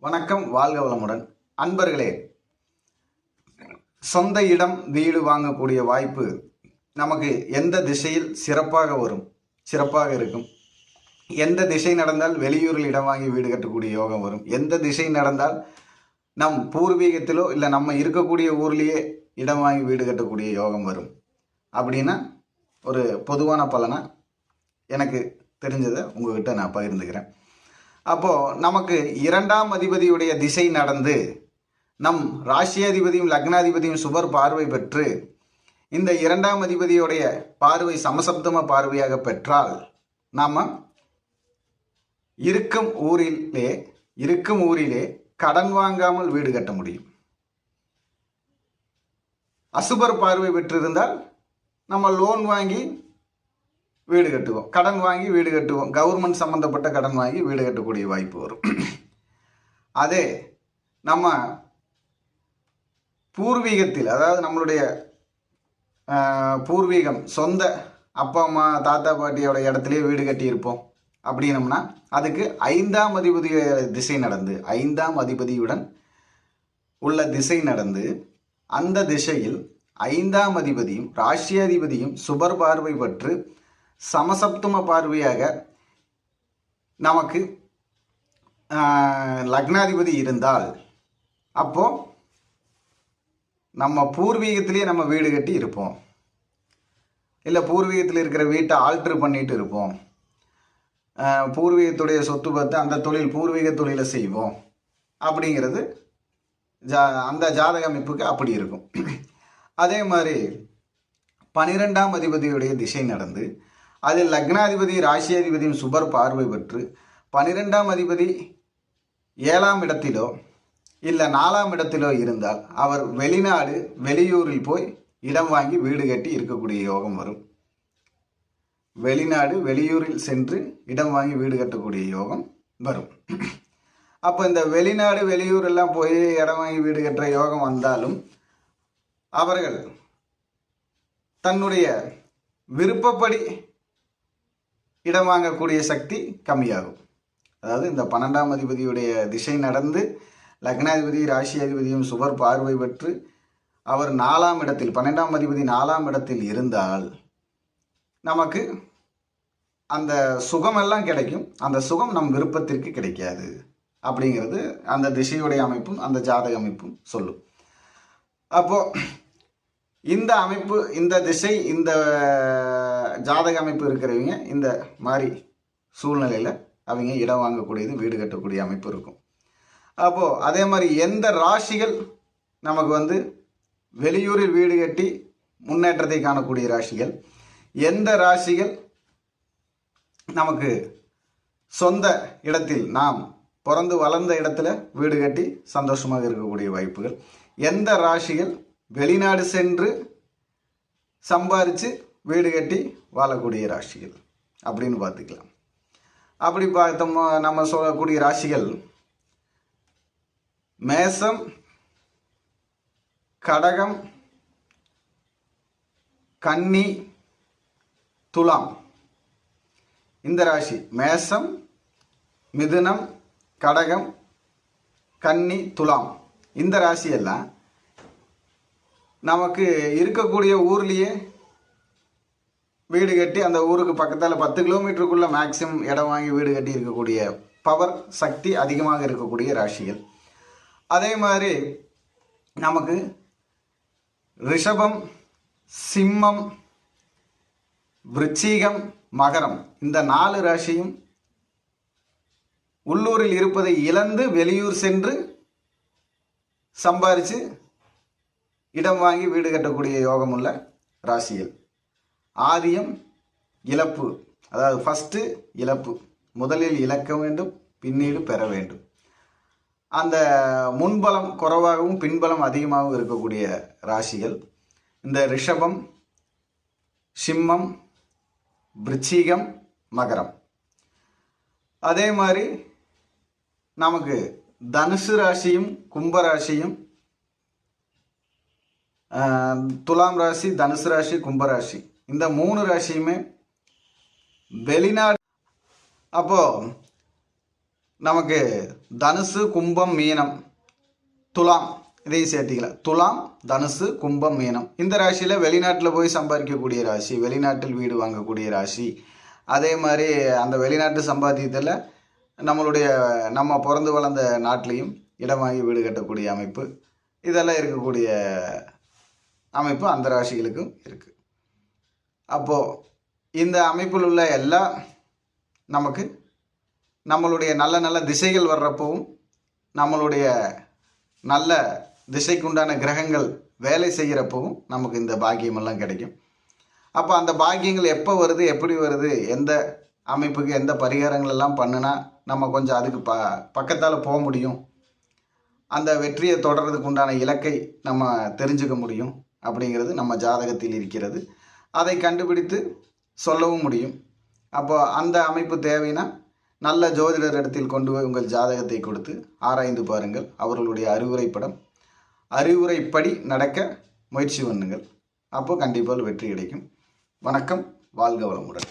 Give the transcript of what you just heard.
வணக்கம் வாழ்க வளமுடன். அன்பர்களே சொந்த இடம் வீடு வாங்கக்கூடிய வாய்ப்பு நமக்கு எந்த திசையில் சிறப்பாக வரும்? சிறப்பாக இருக்கும். எந்த திசை நடந்தால் வெளியூரில் இடம் வாங்கி வீடு கட்டக்கூடிய யோகம் வரும்? எந்த திசை நடந்தால் நம் பூர்வீகத்திலோ இல்லை நம்ம இருக்கக்கூடிய ஊர்லேயே இடம் வாங்கி வீடு கட்டக்கூடிய யோகம் வரும்? அப்படின்னா ஒரு பொதுவான பலனாக எனக்கு தெரிஞ்சதை உங்ககிட்ட நான் பகிர்ந்துக்கிறேன். அப்போது நமக்கு இரண்டாம் அதிபதியுடைய திசை நடந்து நம் ராசியாதிபதியும் லக்னாதிபதியும் சுபர் பார்வை பெற்று இந்த இரண்டாம் அதிபதியுடைய பார்வை சமசப்தம பார்வையாக பெற்றால் நாம் இருக்கும் ஊரிலே இருக்கும் ஊரிலே கடன் வாங்காமல் வீடு கட்ட முடியும். அசுபர் பார்வை பெற்றிருந்தால் நம்ம லோன் வாங்கி வீடு கட்டுவோம். கடன் வாங்கி வீடு கட்டுவோம். கவர்மெண்ட் சம்மந்தப்பட்ட கடன் வாங்கி வீடு கட்டக்கூடிய வாய்ப்பு வரும். அதே நம்ம பூர்வீகத்தில் அதாவது நம்மளுடைய பூர்வீகம் சொந்த அப்பா அம்மா தாத்தா பாட்டியோட இடத்துலையே வீடு கட்டியிருப்போம். அப்படின்னம்னா அதுக்கு ஐந்தாம் அதிபதி திசை நடந்து ஐந்தாம் அதிபதியுடன் உள்ள திசை நடந்து அந்த திசையில் ஐந்தாம் அதிபதியும் ராசியாதிபதியும் சுபர் பார்வை பற்று சமசப்தம பார்வையாக நமக்கு லக்னாதிபதி இருந்தால் அப்போ நம்ம பூர்வீகத்திலேயே நம்ம வீடு கட்டி இருப்போம். இல்லை பூர்வீகத்தில் இருக்கிற வீட்டை ஆல்ட்ரு பண்ணிட்டு இருப்போம். பூர்வீகத்துடைய சொத்து பார்த்து அந்த தொழில் பூர்வீக தொழிலை செய்வோம். அப்படிங்கிறது ஜா அந்த ஜாதக அமைப்புக்கு அப்படி இருக்கும். அதே மாதிரி பனிரெண்டாம் அதிபதியுடைய திசை நடந்து அதில் லக்னாதிபதி ராசியாதிபதியின் சுபர் பார்வை பெற்று பனிரெண்டாம் அதிபதி ஏழாம் இடத்திலோ இல்லை நாலாம் இடத்திலோ இருந்தால் அவர் வெளிநாடு வெளியூரில் போய் இடம் வாங்கி வீடு கட்டி இருக்கக்கூடிய யோகம் வரும். வெளிநாடு வெளியூரில் சென்று இடம் வாங்கி வீடு கட்டக்கூடிய யோகம் வரும். அப்போ இந்த வெளிநாடு வெளியூர் எல்லாம் போய் இடம் வாங்கி வீடு கட்டுற யோகம் வந்தாலும் அவர்கள் தன்னுடைய விருப்பப்படி இடம் வாங்கக்கூடிய சக்தி கம்மியாகும். அதாவது இந்த பன்னெண்டாம் அதிபதியுடைய திசை நடந்து லக்னாதிபதி ராசி அதிபதியும் சுவர் பார்வை பெற்று அவர் நாலாம் இடத்தில் பன்னெண்டாம் அதிபதி நாலாம் இடத்தில் இருந்தால் நமக்கு அந்த சுகமெல்லாம் கிடைக்கும். அந்த சுகம் நம் விருப்பத்திற்கு கிடைக்காது. அப்படிங்கிறது அந்த திசையுடைய அமைப்பும் அந்த ஜாதக அமைப்பும் சொல்லும். அப்போ இந்த அமைப்பு இந்த திசை இந்த ஜாதக அமைப்பு இருக்கிறவங்க இந்த மாதிரி சூழ்நிலையில் அவங்க இடம் வாங்கக்கூடியது வீடு கட்டக்கூடிய அமைப்பு இருக்கும். அப்போது அதே மாதிரி எந்த ராசிகள் நமக்கு வந்து வெளியூரில் வீடு கட்டி முன்னேற்றத்தை காணக்கூடிய ராசிகள்? எந்த ராசிகள் நமக்கு சொந்த இடத்தில் நாம் பிறந்து வளர்ந்த இடத்துல வீடு கட்டி சந்தோஷமாக இருக்கக்கூடிய வாய்ப்புகள்? எந்த ராசிகள் வெளிநாடு சென்று சம்பாரித்து வீடு கட்டி வாழக்கூடிய ராசிகள் அப்படின்னு பார்த்துக்கலாம். அப்படி பார்த்தோம் நம்ம சொல்லக்கூடிய ராசிகள் மேசம் கடகம் கன்னி துலாம். இந்த ராசி மேசம் மிதுனம் கடகம் கன்னி துலாம். இந்த ராசியெல்லாம் நமக்கு இருக்கக்கூடிய ஊர்லேயே வீடு கட்டி அந்த ஊருக்கு பக்கத்தில் பத்து கிலோமீட்டருக்குள்ளே மேக்ஸிமம் இடம் வாங்கி வீடு கட்டி இருக்கக்கூடிய பவர் சக்தி அதிகமாக இருக்கக்கூடிய ராசிகள். அதே மாதிரி நமக்கு ரிஷபம் சிம்மம் விருச்சிகம் மகரம் இந்த நாலு ராசியும் உள்ளூரில் இருப்பதை இழந்து வெளியூர் சென்று சம்பாரித்து இடம் வாங்கி வீடு கட்டக்கூடிய யோகம் உள்ள ராசிகள். ஆதியம் இழப்பு. அதாவது ஃபஸ்ட்டு இழப்பு. முதலில் இழக்க வேண்டும் பின்னீடு பெற வேண்டும். அந்த முன்பலம் குறைவாகவும் பின்பலம் அதிகமாகவும் இருக்கக்கூடிய ராசிகள் இந்த ரிஷபம் சிம்மம் விருச்சிகம் மகரம். அதே மாதிரி நமக்கு தனுசு ராசியும் கும்பராசியும் துலாம் ராசி தனுசு ராசி கும்பராசி இந்த மூணு ராசியுமே வெளிநாடு அப்போ நமக்கு தனுசு கும்பம் மீனம் துலாம். இதையும் சேர்த்திக்கலாம். துலாம் தனுசு கும்பம் மீனம். இந்த ராசியில் வெளிநாட்டில் போய் சம்பாதிக்கக்கூடிய ராசி வெளிநாட்டில் வீடு வாங்கக்கூடிய ராசி. அதே மாதிரி அந்த வெளிநாட்டு சம்பாத்தியத்தில் நம்மளுடைய நம்ம பிறந்து வளர்ந்த நாட்டிலையும் இடம் வாங்கி வீடு கட்டக்கூடிய அமைப்பு. இதெல்லாம் இருக்கக்கூடிய அமைப்பு அந்த ராசிகளுக்கும் இருக்குது அப்போது இந்த அமைப்பில் உள்ள எல்லா நமக்கு நம்மளுடைய நல்ல நல்ல திசைகள் வர்றப்பவும் நம்மளுடைய நல்ல திசைக்குண்டான கிரகங்கள் வேலை செய்கிறப்பவும் நமக்கு இந்த பாக்கியமெல்லாம் கிடைக்கும். அப்போ அந்த பாக்கியங்கள் எப்போ வருது எப்படி வருது எந்த அமைப்புக்கு எந்த பரிகாரங்கள் எல்லாம் பண்ணுனா நம்ம கொஞ்சம் அதுக்கு ப பக்கத்தால் போக முடியும். அந்த வெற்றியை தொடர்றதுக்கு உண்டான இலக்கை நம்ம தெரிஞ்சுக்க முடியும். அப்படிங்கிறது நம்ம ஜாதகத்தில் இருக்கிறது. அதை கண்டுபிடித்து சொல்லவும் முடியும். அப்போ அந்த அமைப்பு தேவைன்னா நல்ல ஜோதிடர் இடத்தில் கொண்டு போய் உங்கள் ஜாதகத்தை கொடுத்து ஆராய்ந்து பாருங்கள். அவர்களுடைய அறிவுரைப்படம் அறிவுரைப்படி நடக்க முயற்சி பண்ணுங்கள். அப்போ கண்டிப்பாக வெற்றி கிடைக்கும். வணக்கம் வாழ்க வளமுடன்.